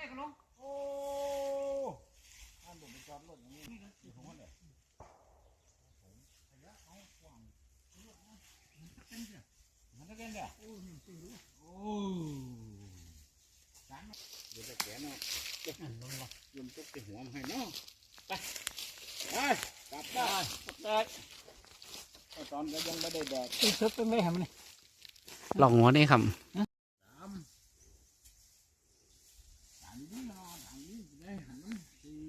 ให้กันลงโอ้อันผมไปจอดรถอย่างนี้อยู่ของมันเลยผมขยะเอากว้างมันจะเป็นเด้อโอ้ยมันตีรู้โอ้สามเดี๋ยวจะแกะเนาะเดี๋ยวลงมาโยนตุ๊กที่หัวมาให้เนาะไปไปกลับได้กลับได้ก็ตอนก็ยังไม่ได้แดดตีเซิร์ฟเป็นไงฮะมันนี่ลองหัวนี่ครับ สามสามนี้เนาะสามนี้จะได้หันมันสี่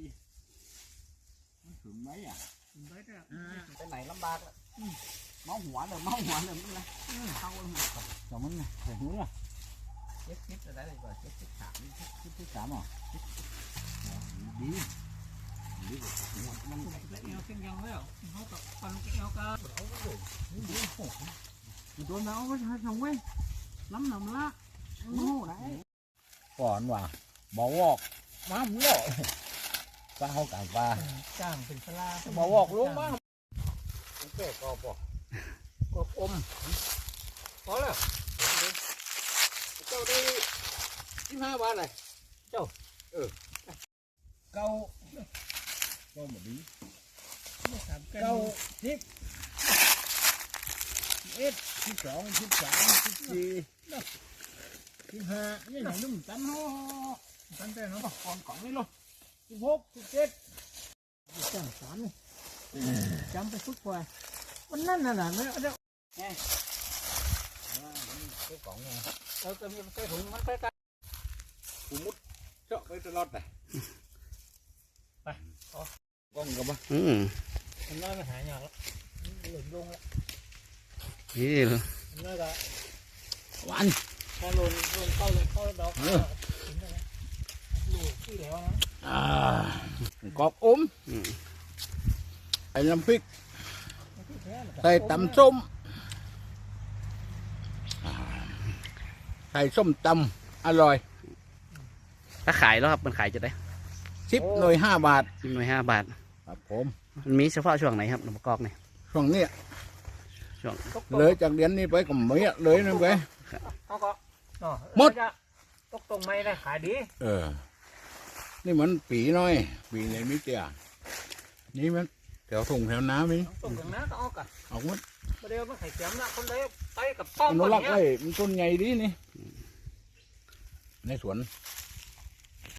มันถึงไหมอะไปได้ไปไหนลำบากละเมาหัวเลยเมาหัวเลยมันนะเข้าเลยแต่มันนะแต่หัวละเจ็ด สิบจะได้เลยกว่าเจ็ดสิบสามเจ็ดสิบสามอะดีดีกว่าหัวมันผมจะเอวเส้นยังแล้วเขากับฟันเอวกันโดนเอาไปทำไว้น้ำหนำละโง่ไหนก่อนว่ะบอกวอกมาหมดปลาเขากางปลาจ้างเป็นสลาบอกวอกลุงมาแก่กอบปะกบอมพอแล้วเจ้าได้ยี่ห้าบาทเลยเจ้าเออเก้าเก้าหมดดีสามแก้เก้าวสิบเอ็ดสิบสองสิบสามสิบสี่สิบห้านี่หนังนุ่มตันห่อ ตั้งแต่เนาะก่อนก่อนนี่ลูกสิบหกสิบเจ็ดจ้างสามนี่จำไปฝึกไว้วันนั้นน่ะนะเดี๋ยว cái cọng này เราจะมีใส่ถุงมันใส่กัน cụ mút chợ cái tôi lót này Đây, có. con có ba อืมมันน่าจะหายาแล้วหลุดลงแล้วนี่มันน่าจะ ăn ถ้าหล่นหล่นเข้าเลยเข้าดอก เออ ถึงได้แล้วลูกที่แล้วนะ à cọp ốm อืม anh làm phích ที่แท้น่ะ thầy tắm ส้ม À, thầy ส้มตำอร่อย ถ้าขายแล้วครับมันขายจะได้สิบหน่วยห้าบาท หน่วยห้าบาท ครับผม มันมีเฉพาะช่วงไหนครับหนมกอกเนี่ยช่วงเนี้ยช่วงตกเลยจากเดือนนี้ไปก็ไม่อะเลยนะไปเขาก็เนาะหมดแล้วจะตกตรงไม้ได้ขายดี เออ นี่มันปีน้อย ปีไหนไม่เจียนี่มันแถวถุงแถวน้ำนี่ตกตรงนั้นก็เอากันเอามันประเดี๋ยวมันไข่เจียมละคนเลยไปกับป้อมอนุก่อนรักษ์เนี้ยไว้มันต้นใหญ่ดีนี่ ในสวน